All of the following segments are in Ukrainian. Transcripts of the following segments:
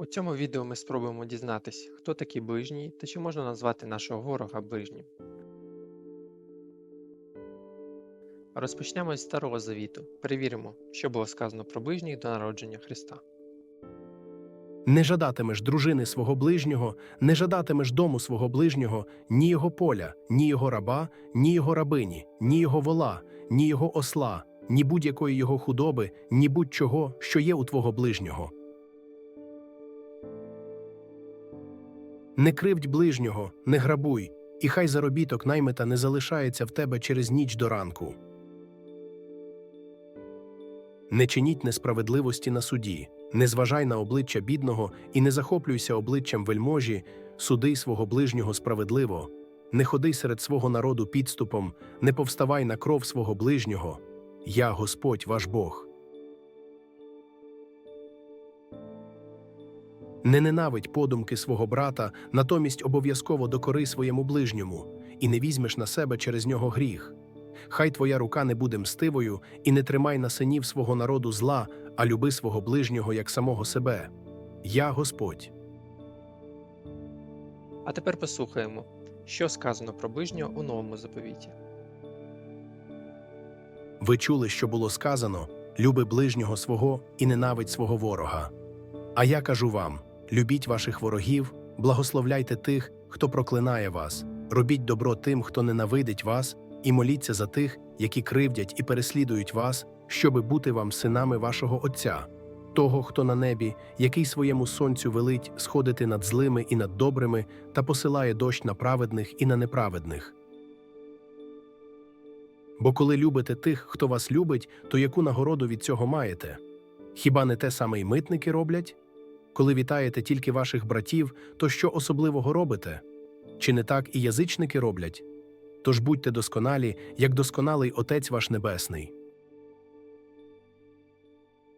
У цьому відео ми спробуємо дізнатись, хто такий ближній та чи можна назвати нашого ворога ближнім. Розпочнемо з Старого Завіту. Перевіримо, що було сказано про ближніх до народження Христа. Не жадатимеш дружини свого ближнього, не жадатимеш дому свого ближнього, ні його поля, ні його раба, ні його рабині, ні його вола, ні його осла, ні будь-якої його худоби, ні будь-чого, що є у твого ближнього. Не кривдь ближнього, не грабуй, і хай заробіток наймита не залишається в тебе через ніч до ранку. Не чиніть несправедливості на суді, не зважай на обличчя бідного і не захоплюйся обличчям вельможі, суди свого ближнього справедливо, не ходи серед свого народу підступом, не повставай на кров свого ближнього. Я Господь ваш Бог. Не ненавидь подумки свого брата, натомість обов'язково докори своєму ближньому, і не візьмеш на себе через нього гріх. Хай твоя рука не буде мстивою, і не тримай на синів свого народу зла, а люби свого ближнього як самого себе. Я Господь. А тепер послухаємо, що сказано про ближнього у новому заповіті. Ви чули, що було сказано: люби ближнього свого і ненавидь свого ворога. А я кажу вам: любіть ваших ворогів, благословляйте тих, хто проклинає вас, робіть добро тим, хто ненавидить вас, і моліться за тих, які кривдять і переслідують вас, щоби бути вам синами вашого Отця, того, хто на небі, який своєму сонцю велить сходити над злими і над добрими, та посилає дощ на праведних і на неправедних. Бо коли любите тих, хто вас любить, то яку нагороду від цього маєте? Хіба не те саме й митники роблять? Коли вітаєте тільки ваших братів, то що особливого робите? Чи не так і язичники роблять? Тож будьте досконалі, як досконалий Отець ваш Небесний.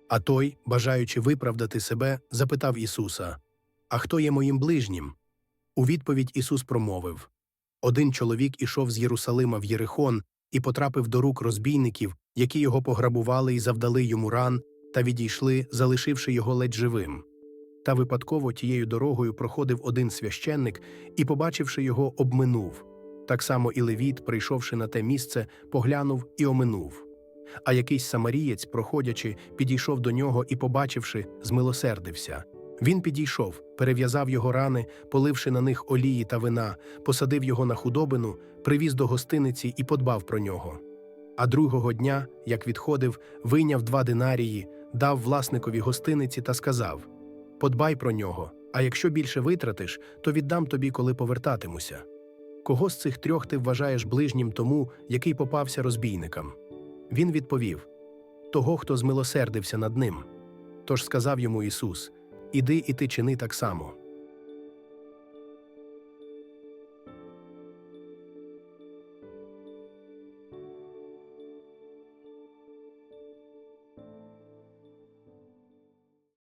А той, бажаючи виправдати себе, запитав Ісуса: А хто є моїм ближнім? У відповідь Ісус промовив: Один чоловік ішов з Єрусалима в Єрихон і потрапив до рук розбійників, які його пограбували і завдали йому ран, та відійшли, залишивши його ледь живим. Та випадково тією дорогою проходив один священник і, побачивши його, обминув. Так само і Левіт, прийшовши на те місце, поглянув і оминув. А якийсь самарієць, проходячи, підійшов до нього і, побачивши, змилосердився. Він підійшов, перев'язав його рани, поливши на них олії та вина, посадив його на худобину, привіз до гостиниці і подбав про нього. А другого дня, як відходив, вийняв два динарії, дав власникові гостиниці та сказав: Подбай про нього, а якщо більше витратиш, то віддам тобі, коли повертатимуся. Кого з цих трьох ти вважаєш ближнім тому, який попався розбійникам? Він відповів того, хто змилосердився над ним. Тож сказав йому Ісус: Іди і ти чини так само.